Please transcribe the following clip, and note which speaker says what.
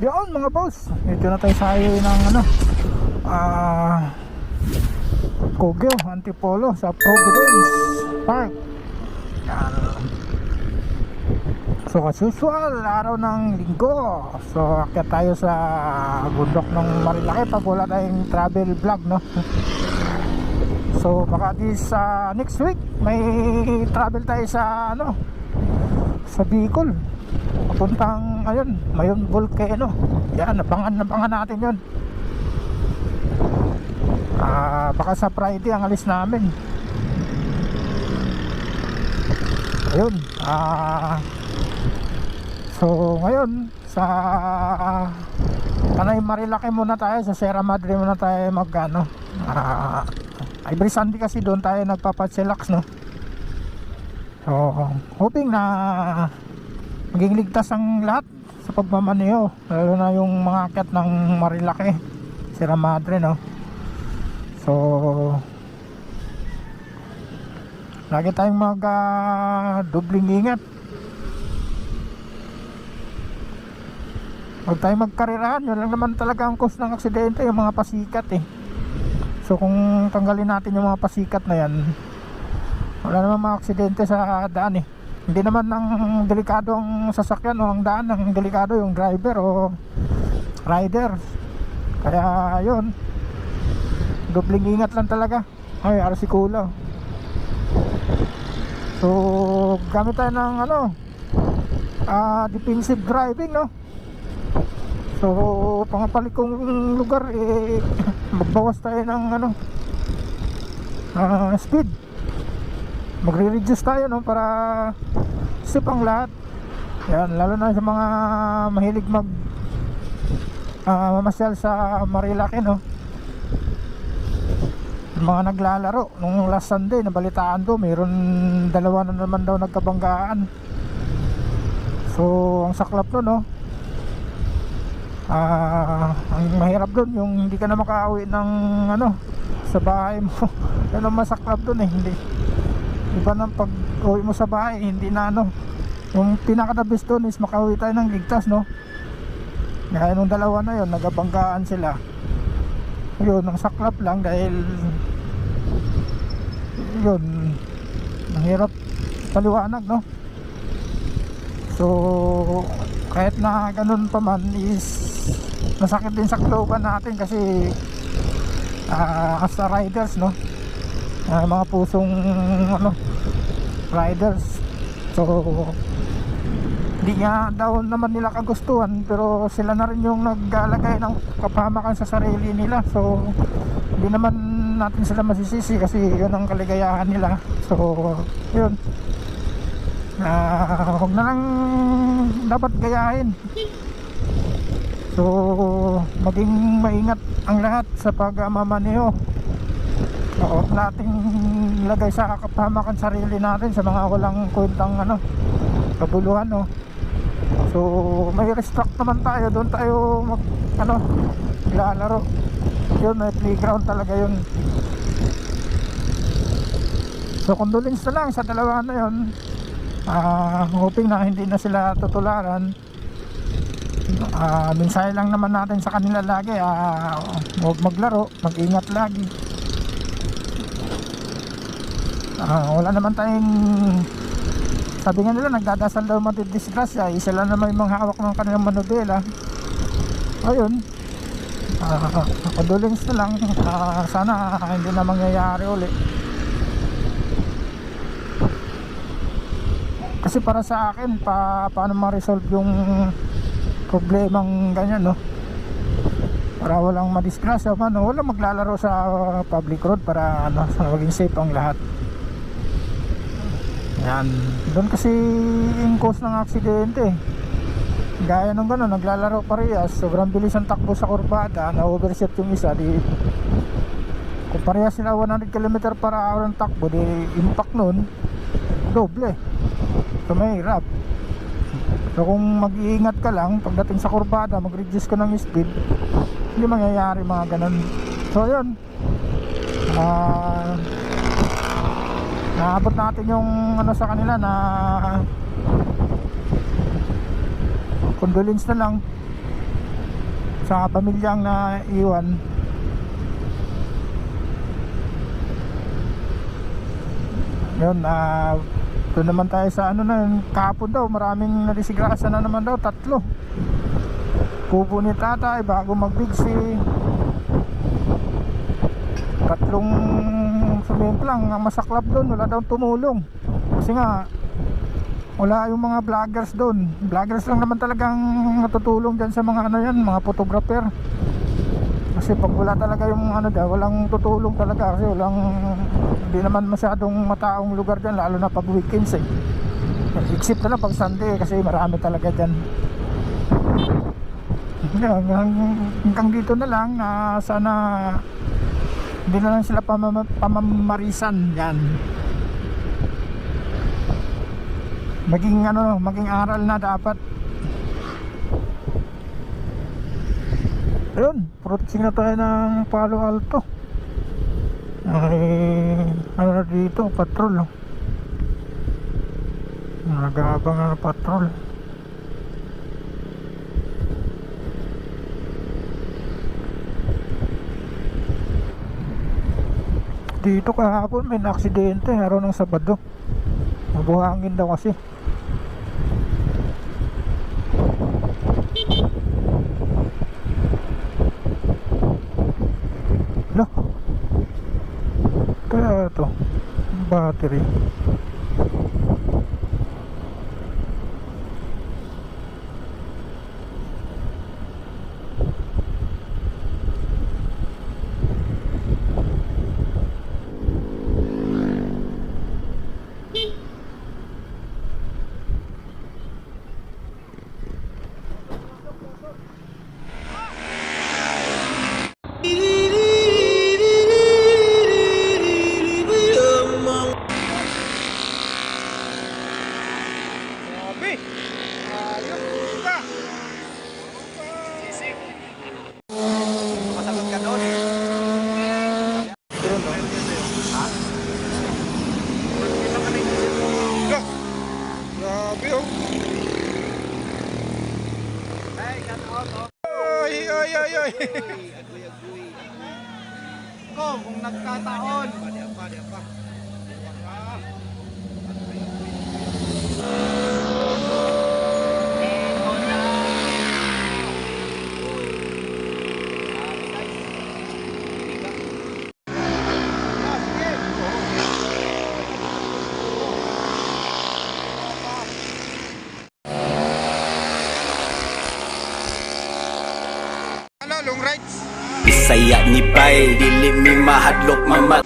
Speaker 1: Yun mga boss, ito na tayo sa highway ng ano, ah, Kogyo, Antipolo sa Providence Park. Yan. So as usual, araw ng linggo. So akyat tayo sa bundok ng Marilaki pag wala tayong travel vlog, no? So baka this uh, next week may travel tayo sa ano sa Bicol. Papuntang ayun, Mayon Volcano. Yan, nabangan nabangan natin 'yon. Ah, baka sa Friday ang alis namin. Ayun, ah So ngayon sa Tanay Marilaki muna tayo sa Sierra Madre muna tayo magano. Ah, every Sunday kasi doon tayo nagpapachillax no. So hoping na maging ligtas ang lahat sa pagmamaneho lalo na yung mga akyat ng Marilaki Sierra Madre no. So lagi tayong mag ah, dubling ingat Huwag tayo magkarirahan, yun lang naman talaga ang cause ng aksidente, yung mga pasikat eh. So kung tanggalin natin yung mga pasikat na yan, wala naman mga aksidente sa daan eh. Hindi naman ang delikado ang sasakyan o ang daan, ang delikado yung driver o rider. Kaya yun, dubling ingat lang talaga. Ay, arsikula. So, gamit tayo ng ano, ah defensive driving no. So, pangapalit kong lugar eh magbawas tayo ng ano ah, speed. Magre-reduce tayo no para safe ang lahat. Yan, lalo na sa mga mahilig mag ah, mamasyal sa Marilaki no. Yung mga naglalaro nung last Sunday nabalitaan ko mayroon dalawa na naman daw nagkabanggaan. So, ang saklap no no ah ang mahirap doon yung hindi ka na makauwi ng ano sa bahay mo yan ang masaklap doon eh hindi iba nang pag uwi mo sa bahay hindi na ano. Yung pinaka the best doon is makauwi tayo ng ligtas no? Kaya nung dalawa na yon nagabanggaan sila. Yun ang saklap lang dahil yun ang hirap paliwanag no? So kahit na ganun pa man is masakit din sa kalooban natin kasi ah, as a riders no Ah, mga pusong ano riders. So hindi nga daw naman nila kagustuhan pero sila na rin yung naglalagay ng kapahamakan sa sarili nila. So hindi naman natin sila masisisi kasi yun ang kaligayahan nila. So yun. Ah, huwag na lang dapat gayahin. So maging maingat ang lahat sa pagmamaneho huwag nating lagay sa kapahamakan sarili natin sa mga walang kwentang ano kabuluhan no? So may restock naman tayo doon tayo mag ano lalaro yun may playground talaga yun. So condolence na lang sa dalawa na yun. Ah hoping na hindi na sila tutularan. Ah mensahe lang naman natin sa kanila lagi. Ah huwag maglaro mag ingat lagi ah wala naman tayong sabi nga nila nagdadasal daw matidisgrasya. Isa lang naman yung mga hawak ng kanilang manobela ayun. Ah condolence na lang. Ah, sana hindi na mangyayari uli. Kasi para sa akin pa, paano ma-resolve yung problemang ganyan no? Para walang madisgrasya ano, walang maglalaro sa uh, public road para ano, maging safe ang lahat yan. Doon kasi yung cause ng aksidente. Gaya nung gano'n naglalaro parehas sobrang bilis ang takbo sa kurbada na overset yung isa di kung parehas sila 100 km per hour ang takbo di impact nun. Doble. So mahirap. So kung mag-iingat ka lang pagdating sa kurbada mag-reduce ka ng speed hindi mangyayari mga ganun. So yun. Ah naabot natin yung ano sa kanila na condolence na lang sa pamilyang na iwan yun ah doon naman tayo sa ano na yun, kahapon daw maraming nadisigrasa na naman daw tatlo. Kubo ni tatay bago magbigsi tatlong sumimplang ang masaklap doon wala daw tumulong. Kasi nga wala yung mga vloggers doon. Vloggers lang naman talagang natutulong dyan sa mga ano yan mga photographer. Kasi pag wala talaga yung ano daw walang tutulong talaga. Kasi walang hindi naman masyadong mataong lugar dyan lalo na pag weekends eh. Except na pag Sunday kasi marami talaga dyan. Yan, hanggang, hanggang dito na lang. Na sana hindi na lang sila pamama, pamamarisan yan. Maging ano maging aral na dapat. Ayun approaching na tayo ng Palo Alto. Ay ano na dito patrol. Nagabang na patrol dito kahapon may aksidente araw ng Sabado mabuhangin daw kasi. Lo. Kaya to battery
Speaker 2: Beep. Ay! Kung, kung nagkataon! Padi pa, padi pa. Ano, long rides?
Speaker 3: Bisaya ni Bay, dili mi mahadlok mamat